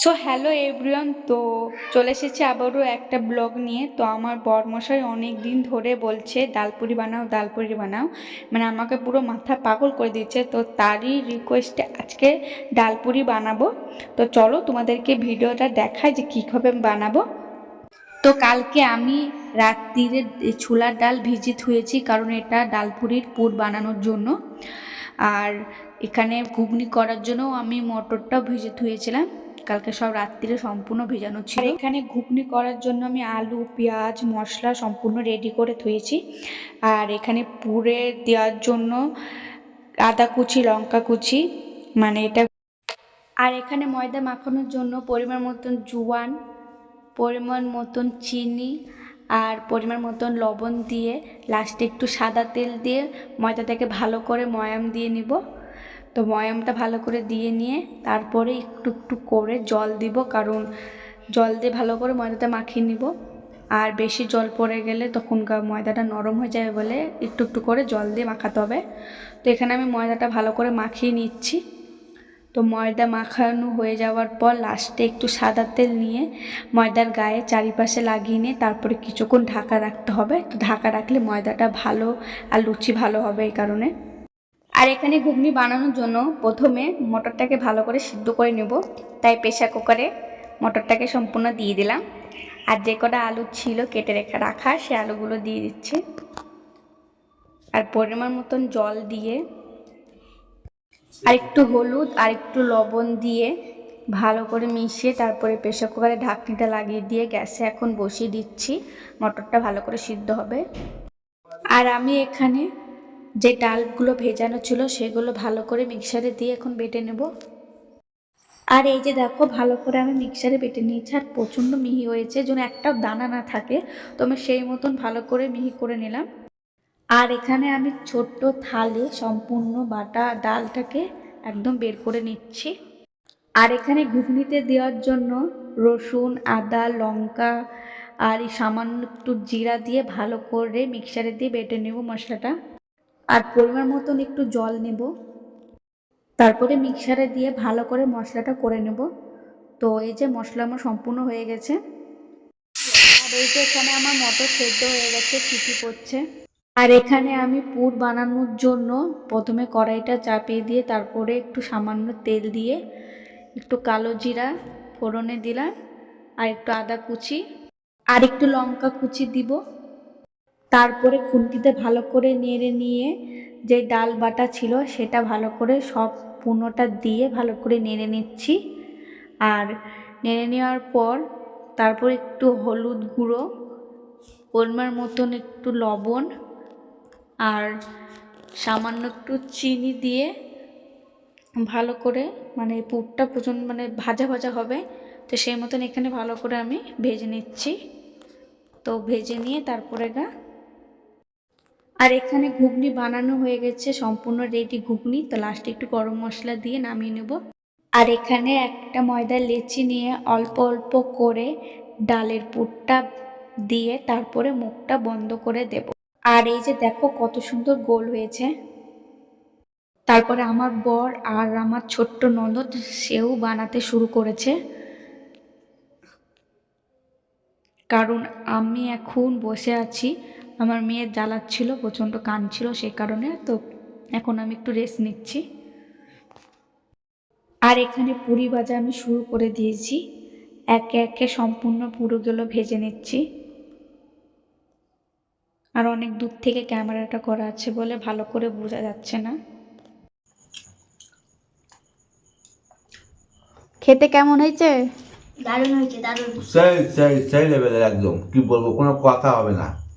So hello everyone তো চলে এসেছি আবারও একটা ব্লগ নিয়ে। তো আমার বরমশাই অনেক দিন ধরে বলছে, ডালপুরি বানাও ডালপুরি বানাও। মানে আমাকে পুরো মাথা পাগল করে দিচ্ছে। তো তারই রিকোয়েস্টে আজকে ডালপুরি বানাবো। তো চলো তোমাদেরকে ভিডিওটা দেখায় যে কীভাবে বানাবো। তো কালকে আমি রাত্রিরে ছোলার ডাল ভিজি থুয়েছি কারণ এটা ডালপুরির পুর বানানোর জন্য। আর এখানে ঘুগনি করার জন্য আমি মটরটাও ভিজে থুয়েছিলাম কালকে সব রাত্রিরে সম্পূর্ণ ভেজানো ছিল। এখানে ঘুগনি করার জন্য আমি আলু, পেঁয়াজ, মশলা সম্পূর্ণ রেডি করে থুয়েছি আর এখানে পুরে দেওয়ার জন্য আদা কুচি, লঙ্কা কুচি মানে এটা আর এখানে ময়দা মাখানোর জন্য পরিমাণ মতন জোয়ান, পরিমাণ মতন চিনি আর পরিমাণ মতন লবণ দিয়ে লাস্টে একটু সাদা তেল দিয়ে ময়দাটাকে ভালো করে ময়াম দিয়ে নিব। তো ময়ামটা ভালো করে দিয়ে নিয়ে তারপরে একটু একটু করে জল দিব, কারণ জল দিয়ে ভালো করে ময়দাটা মাখিয়ে নিব। আর বেশি জল পড়ে গেলে তখন ময়দাটা নরম হয়ে যাবে বলে একটু একটু করে জল দিয়ে মাখাতে হবে। তো এখানে আমি ময়দাটা ভালো করে মাখিয়ে নিচ্ছি। তো ময়দা মাখানো হয়ে যাওয়ার পর লাস্টে একটু সাদা তেল নিয়ে ময়দার গায়ে চারিপাশে লাগিয়ে নিয়ে তারপরে কিছুক্ষণ ঢাকা রাখতে হবে। তো ঢাকা রাখলে ময়দাটা ভালো আর লুচি ভালো হবে এই কারণে। আর এখানে ঘুগনি বানানোর জন্য প্রথমে মটরটাকে ভালো করে সিদ্ধ করে নেব। তাই প্রেশার কুকারে মটরটাকে সম্পূর্ণ দিয়ে দিলাম। আর যে কটা আলু ছিল কেটে রেখে রাখা, সে আলুগুলো দিয়ে দিচ্ছি। আর পরিমাণ মতন জল দিয়ে আর একটু হলুদ আর একটু লবণ দিয়ে ভালো করে মিশিয়ে তারপরে প্রেশার কুকারে ঢাকনিটা লাগিয়ে দিয়ে গ্যাসে এখন বসিয়ে দিচ্ছি। মটরটা ভালো করে সিদ্ধ হবে। আর আমি এখানে যে ডালগুলো ভেজানো ছিল সেগুলো ভালো করে মিক্সারে দিয়ে এখন বেটে নেব। আর এই যে দেখো, ভালো করে আমি মিক্সারে বেটে নিয়েছি আর প্রচণ্ড মিহি হয়েছে, যেন একটাও দানা না থাকে, তো আমি সেই মতন ভালো করে মিহি করে নিলাম। আর এখানে আমি ছোট্ট থালে, সম্পূর্ণ বাটা ডালটাকে একদম বের করে নিচ্ছি। আর এখানে ঘুগনিতে দেওয়ার জন্য রসুন, আদা, লঙ্কা আর সামান্য একটু জিরা দিয়ে ভালো করে মিক্সারে দিয়ে বেটে নেব মশলাটা। আর পরিমাণ মতন একটু জল নেব। তারপরে মিক্সারে দিয়ে ভালো করে মশলাটা করে নেব। তো এই যে মশলা আমার সম্পূর্ণ হয়ে গেছে। আর এই যে এখানে আমার মটর সেদ্ধ হয়ে গেছে সিটি পড়ছে। আর এখানে আমি পুর বানানোর জন্য প্রথমে কড়াইটা চাপিয়ে দিয়ে তারপরে একটু সামান্য তেল দিয়ে একটু কালো জিরা ফোড়নে দিলাম আর একটু আদা কুচি আর একটু লঙ্কা কুচি দিব। তারপরে খুন্তিতে ভালো করে নেড়ে নিয়ে যে ডাল বাটা ছিল সেটা ভালো করে সব পুনোটা দিয়ে ভালো করে নেড়ে নিচ্ছি। আর নেড়ে নেওয়ার পর তারপর একটু হলুদ গুঁড়ো, পরিমাণ মতন একটু লবণ আর সামান্য একটু চিনি দিয়ে ভালো করে মানে পুরটা প্রচণ্ড মানে ভাজা ভাজা হবে, তো সেই মতন এখানে ভালো করে আমি ভেজে নিচ্ছি। তো ভেজে নিয়ে তারপরে গা আর এখানে ঘুগনি বানানো হয়ে গেছে, সম্পূর্ণ রেডি ঘুগনি। তো লাস্টে একটু গরম মশলা দিয়ে নামিয়ে নেব। আর এখানে একটা ময়দার লেচি নিয়ে অল্প অল্প করে ডালের পুরটা দিয়ে তারপরে মুখটা বন্ধ করে দেব। আর এই যে দেখো কত সুন্দর গোল হয়েছে। তারপরে আমার বর আর আমার ছোট্ট ননদ সেও বানাতে শুরু করেছে। কারণ আমি এখন বসে আছি। আমার মেয়ে জ্বালাচ্ছিল প্রচণ্ড কাঁদছিল সেই কারণে তো এখন আমি একটু রেস্ট নিচ্ছি। আর এখানে পুরি ভাজা আমি শুরু করে দিয়েছি। একে একে সম্পূর্ণ পুরোগুলো ভেজে নিচ্ছি। আর অনেক দূর থেকে ক্যামেরাটা করা আছে বলে ভালো করে বোঝা যাচ্ছে না। খেতে কেমন হয়েছে? দারুণ হয়েছে দারুণ। সেই সেই সেই লেভেলের একদম। কি বলব কোনো কথা হবে না।